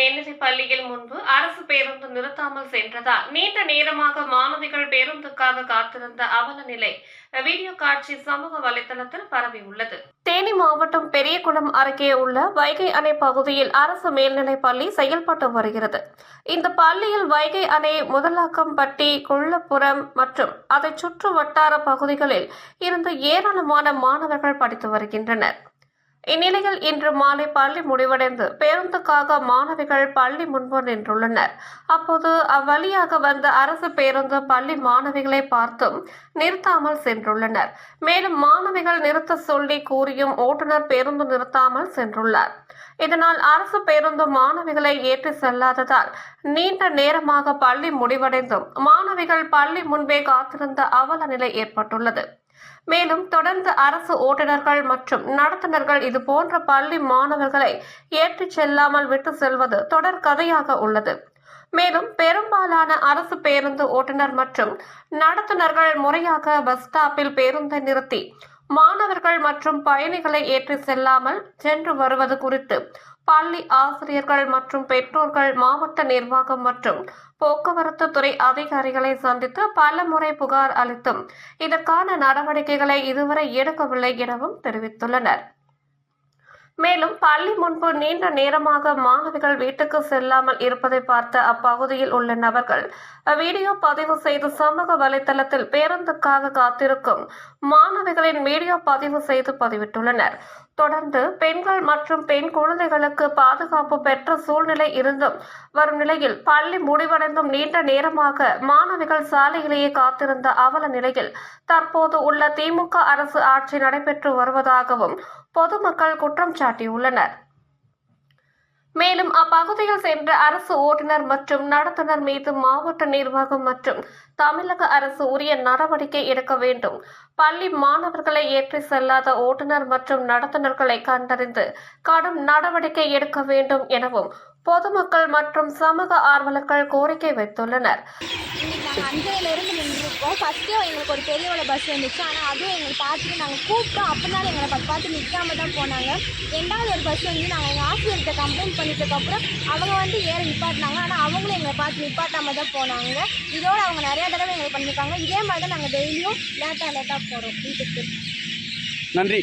மேல்நிலைப் பள்ளியில் முன்பு அரசு பேருந்து நிறுத்தாமல் சென்றதால் நீண்ட நேரமாக மாணவிகள் பேருந்துக்காக காத்திருந்த அவல நிலை வீடியோ காட்சி சமூக வலைதளத்தில் பரவியுள்ளது தேனி மாவட்டம் பெரியகுளம் அருகே உள்ள வைகை அணை பகுதியில் அரசு மேல்நிலைப் பள்ளி செயல்பட்டு வருகிறது. இந்த பள்ளியில் வைகை அணை முதலாக்கம்பட்டி கொள்ளப்புறம் மற்றும் அதை சுற்று வட்டார பகுதிகளில் இருந்து ஏராளமான மாணவர்கள் படித்து வருகின்றனர். இந்நிலையில் இன்று மாலை பள்ளி முடிவடைந்து பேருந்துக்காக மாணவிகள் பள்ளி முன்பு நின்றுள்ளனர். அப்போது அவ்வழியாக வந்த அரசு பேருந்து பள்ளி மாணவிகளை பார்த்தும் நிறுத்தாமல் சென்றுள்ளனர். மேலும் மாணவிகள் நிறுத்த சொல்லி கூறியும் ஓட்டுநர் பேருந்து நிறுத்தாமல் சென்றுள்ளார். இதனால் அரசு பேருந்து மாணவிகளை ஏற்றி செல்லாததால் நீண்ட நேரமாக பள்ளி முடிவடைந்தும் மாணவிகள் பள்ளி முன்பே காத்திருந்த அவல நிலை ஏற்பட்டுள்ளது. மேலும் தொடர்ந்து அரசு ஓட்டுநர்கள் மற்றும் நடத்துனர்கள் இது போன்ற பள்ளி மாணவர்களை ஏற்றிச் செல்லாமல் விட்டு செல்வது தொடர் கதையாக உள்ளது. மேலும் பெரும்பாலான அரசு பேருந்து ஓட்டுநர் மற்றும் நடத்துனர்கள் முறையாக பஸ் ஸ்டாப்பில் பேருந்தை நிறுத்தி மாணவர்கள் மற்றும் பயணிகளை ஏற்றி செல்லாமல் சென்று வருவது குறித்து பள்ளி ஆசிரியர்கள் மற்றும் பெற்றோர்கள் மாவட்ட நிர்வாகம் மற்றும் போக்குவரத்து துறை அதிகாரிகளை சந்தித்து பல முறை புகார் அளித்தும் இதற்கான நடவடிக்கைகளை இதுவரை எடுக்கவில்லை எனவும் தெரிவித்துள்ளனர். மேலும் பள்ளி முன்பு நீண்ட நேரமாக மாணவிகள் வீட்டுக்கு செல்லாமல் இருப்பதை பார்த்த அப்பகுதியில் உள்ள நபர்கள் வீடியோ பதிவு செய்து சமூக வலைதளத்தில் பேருந்துக்காக காத்திருக்கும் மாணவிகளின் வீடியோ பதிவு செய்து பதிவிட்டுள்ளனர். தொடர்ந்து பெண்கள் மற்றும் பெண் குழந்தைகளுக்கு பாதுகாப்பு பெற்ற சூழ்நிலை இருந்தும் வரும் நிலையில் பள்ளி முடிவடைந்தும் நீண்ட நேரமாக மாணவிகள் சாலையிலேயே காத்திருந்த அவல நிலையில் தற்போது உள்ள திமுக அரசு ஆட்சி நடைபெற்று வருவதாகவும் பொதுமக்கள் குற்றம் சாட்டியுள்ளனர் மேலும் அப்பகுதியில் சென்ற அரசு ஓட்டுநர் மற்றும் நடத்துனர் மீது மாவட்ட நிர்வாகம் மற்றும் தமிழக அரசு உரிய நடவடிக்கை எடுக்க வேண்டும். பள்ளி மாணவர்களை ஏற்றி செல்லாத ஓட்டுநர் மற்றும் நடத்துனர்களை கண்டறிந்து கடும் நடவடிக்கை எடுக்க வேண்டும் எனவும் பொதுமக்கள் மற்றும் சமூக ஆர்வலர்கள் கோரிக்கை வைத்துள்ளனர். இன்றைக்கி நாங்கள் அஞ்சரைலேருந்து நின்றுருக்கோம். ஃபஸ்ட்டே எங்களுக்கு ஒரு பெரியவள பஸ் வந்துச்சு. ஆனால் அதுவும் எங்களை பார்த்துட்டு நாங்கள் கூப்பிட்டோம். அப்படினாலும் எங்களை பார்த்து பார்த்து நிற்காம தான் போனாங்க. ரெண்டாவது ஒரு பஸ் வந்து நாங்கள் எங்கள் ஆசிரியர்கிட்ட கம்ப்ளைண்ட் பண்ணிட்டதுக்கப்புறம் அவங்க வந்து ஏற நிப்பாட்டினாங்க. ஆனால் அவங்களும் எங்களை பார்த்து நிப்பாட்டாம தான் போனாங்க. இதோடு அவங்க நிறையா தடவை எங்களுக்கு பண்ணியிருக்காங்க. இதே மாதிரி தான் நாங்கள் டெய்லியும் லேட்டாக லேட்டாக போகிறோம் வீட்டுக்கு. நன்றி.